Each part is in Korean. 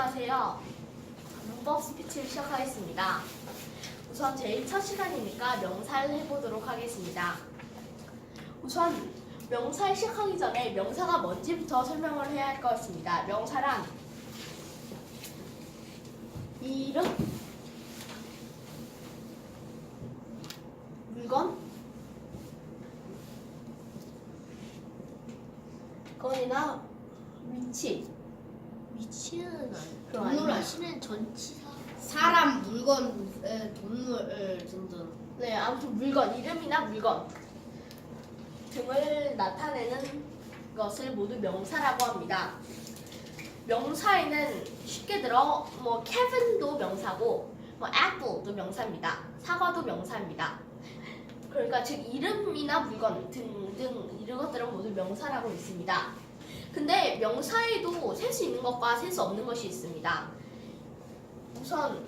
안녕하세요. 문법 스피치를 시작하겠습니다. 우선 제일 첫 시간이니까 명사를 해보도록 하겠습니다. 우선 명사 시작하기 전에 명사가 뭔지부터 설명을 해야 할 것 같습니다. 명사란 이름, 물건, 건이나 위치, 위치는 아니. 동물 아니야. 아시는 전치사. 사람, 물건, 에, 동물 에, 등등. 네, 아무튼 물건, 이름이나 물건 등을 나타내는 것을 모두 명사라고 합니다. 명사에는 쉽게 들어 뭐 케빈도 명사고 뭐 애플도 명사입니다. 사과도 명사입니다. 그러니까 즉 이름이나 물건 등등 이런 것들은 모두 명사라고 있습니다. 근데 명사에도 셀 수 있는 것과 셀 수 없는 것이 있습니다. 우선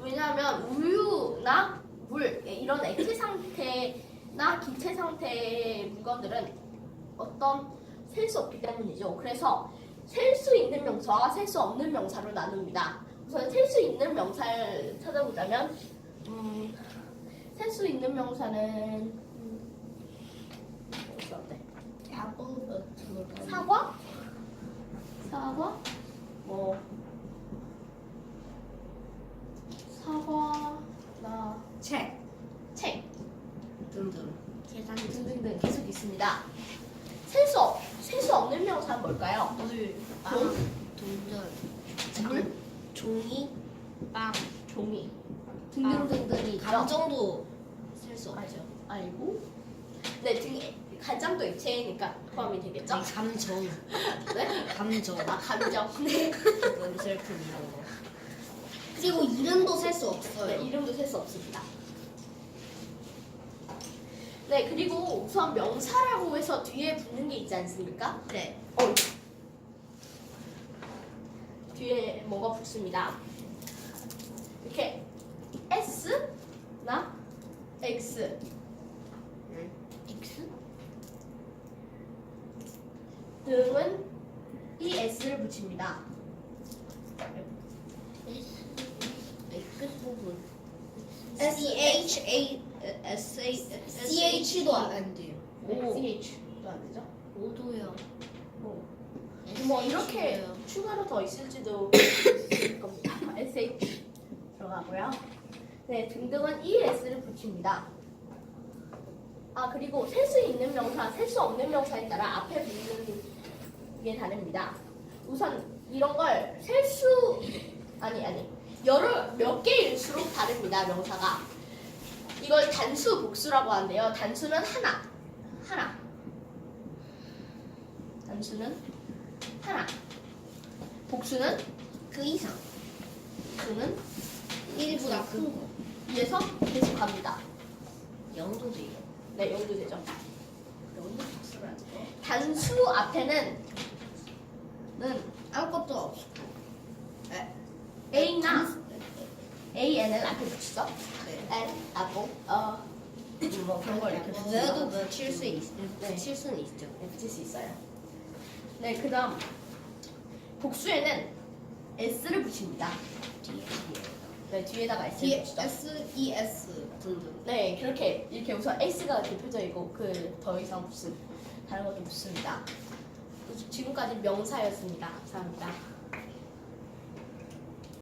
왜냐하면 우유나 물 이런 액체 상태나 기체 상태의 물건들은 어떤 셀 수 없기 때문이죠. 그래서 셀 수 있는 명사와 셀 수 없는 명사로 나눕니다. 우선 셀 수 있는 명사를 찾아보자면 음, 셀 수 있는 명사는 음, 어디 어때? 야구 같은 거. 사과? 사과? 뭐 사과 나 책 책 등등. 계산 등등등 계속 있습니다. 셀 수 없, 셀수 없는 명사 는 뭘까요? 물, 빵, 돈? 동전, 물, 종이, 빵, 종이 등등등등이 있죠. 감정도 셀 수 없죠. 알고 네 등에 간장도 액체니까 포함이 되겠죠? 아니, 감정, 네? 감정, 아 감정 네. 기분, 슬픔 이런 거. 그리고 이름도 셀 수 없어요. 네, 이름도 셀 수 없습니다. 네, 그리고 우선 명사라고 해서 뒤에 붙는 게 있지 않습니까? 네. 어. 뒤에 뭐가 붙습니다. 이렇게 S나 X X? 등은 이 S를 붙입니다. S? X 부분. C H A S A C H도 안 돼요. 네, 오. CH도 안 되죠? 오도요. 뭐, S 뭐 이렇게. 추가로 더 있을지도 있을 겁니다. SH 들어가고요. 네, 등등은 ES를 붙입니다. 아, 그리고 셀 수 있는 명사, 셀 수 없는 명사에 따라 앞에 붙는 게 다릅니다. 우선 이런 걸 셀 수, 아니, 아니. 여러, 몇 개일수록 다릅니다, 명사가. 이걸 단수, 복수라고 하는데요. 단수는 하나. 하나. 단수는 하나. 복수는 그 이상. 복수는 1보다 큰 거. 위에서 계속 갑니다. 영도 돼요. 네, 영도 되죠. 영도 복수를 하죠. 단수 앞에는 는 아무것도 없어. A나 AN을 앞에 붙이죠. 네. N, apple, 어, 뭐 그런 걸 이렇게 붙이죠. 넣어도 넣칠 수 있, 네. 붙일 수는 있죠. 네, 붙일 수 있어요. 네, 그다음 복수에는 S를 붙입니다. 뒤에 네, 뒤에다가 S를 D 붙이죠. S E S 등등. 네, 그렇게 이렇게 우선 S가 대표적이고 그 더 이상 무슨 다른 것도 없습니다. 지금까지 명사였습니다. 감사합니다.